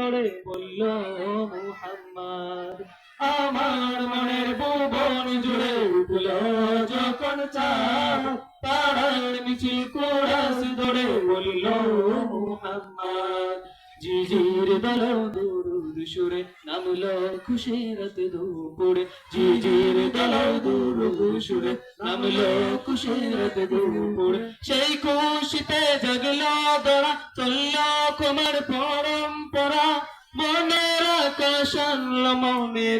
বলল মুহাম্মদ, আমার মনের ভুবন জুড়ে উঠল। যখন চাঁদ তারার মিছিল কোরাস ধরে বলল মুহাম্মদ, জিজির দল দূর সুরে নামলো খুশিরত দুপুরে। জিজির দল দূর সুরে নামলো খুশিরত দুপুরে। সেই খুশিতে জাগলো দোড়া, চলল কুমার পরম্পরা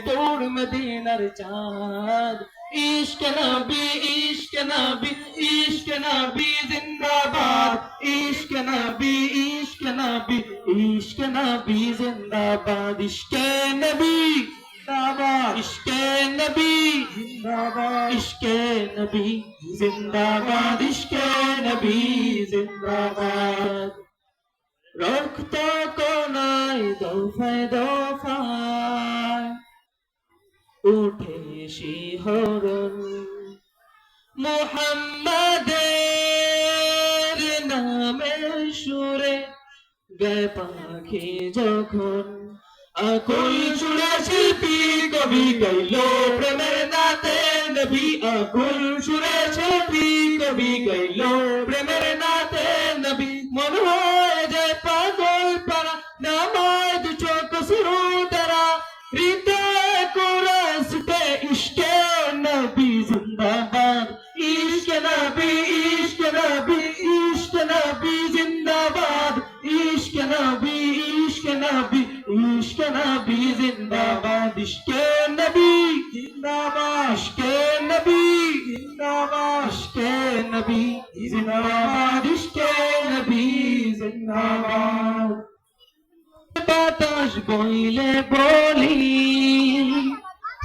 দৌড় মদিনার চাঁদ। ইশক নবী ইশক নবী ইশক নবী জিন্দাবাদ। ইশক নবী ইশক নবী ইশক নবী জিন্দাবাদ। ইশক নবী জিন্দাবাদ। ইশক নবী জিন্দাবাদ। ইশক নবী জিন্দাবাদ। ইশক নবী জিন্দাবাদ। রক্ত কোনায় দফায় দফায় উঠে শিহরণ। মোহাম্মদের নামে সুরে গায়ে পাখি যখন আকুল চুড়ে শিল্পী কবি গাইল প্রেমের নাতে, নবী আকুল সুরে শিল্পী কবি গাইল প্রেমের নাতে, নবী মন হয় যায় পাগল পারা নামায় দু চোখ শুরু তারা। হৃদয় জিন্দাবাদ ইশকে নবী ইশকে নবী ইশকে নবী জিন্দাবাদ ইশকে নবী ইশকে নবী ইশকে নবী জিন্দাবাদ ইশকে নবী জিন্দাবাদ ইশকে নবী জিন্দাবাদ ইশকে নবী জিন্দাবাদ ইশকে নবী জিন্দাবাদ বাতাস বইলে বলি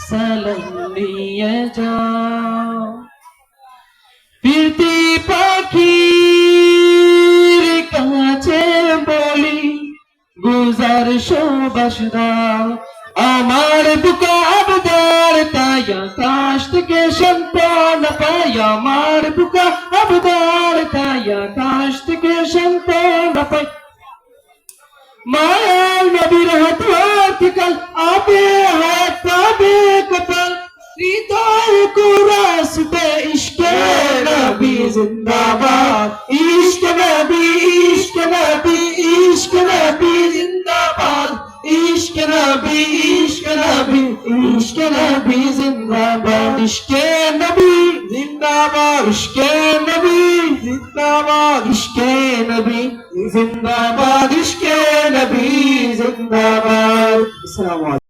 সালাম নিয়ে যাও। ফিরতি পাখির কাছে বলি, গুজার সবাস দাও। আমার বুকে আবদার, তাই আকাশ থেকে সন্তান পাই। আমার বুকে আবদার, তাই আকাশ থেকে সন্তান পাই। মায়ার নবীর হাত হাতিকাল আবে হাত পাবে। জিন্দাবাদ ইশক নবী ইশক নবী ইশক নবী জিন্দাবাদ ইশক নবী ইশক নবী ইশক নবী জিন্দাবাদ ইশকে নবী জিন্দাবাদ ইশকে নবী জিন্দাবাদ ইশকে নবী জিন্দাবাদ ইশকে নবী জিন্দাবাদ আসসালামু